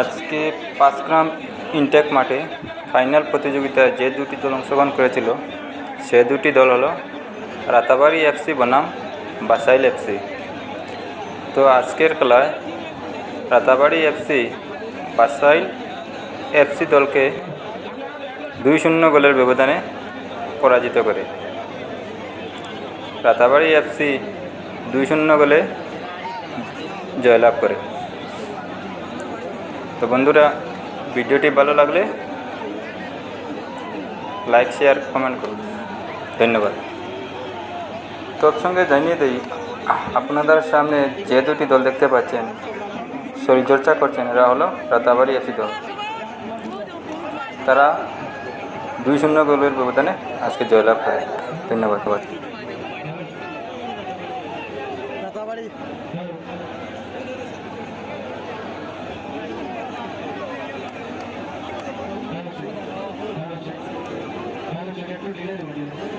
আজকে পাঁচগ্রাম ইনটেক মাঠে ফাইনাল প্রতিযোগিতায় যে দুটি দল অংশগ্রহণ করেছিল, সে দুটি দল হলো রাতাবাড়ি এফসি বনাম, বাসাইল এফসি। তো আজকের খেলায় রাতাবাড়ি এফসি, বাসাইল এফসি দলকে দুই শূন্য গোলের ব্যবধানে পরাজিত করে। রাতাবাড়ি এফসি দুই শূন্য গোলে জয়লাভ করে। তো বন্ধুরা, ভিডিওটি ভালো লাগলে লাইক, শেয়ার, কমেন্ট করুন। ধন্যবাদ। তোর সঙ্গে জানিয়ে দিই, আপনাদের সামনে যে দুটি দল দেখতে পাচ্ছেন শরীরচর্চা করছেন, এরা হলো রাতাবাড়ি এফসি দল। তারা দুই শূন্য গোলের ব্যবধানে আজকে জয়লাভ করে। ধন্যবাদ সবাই Gracias.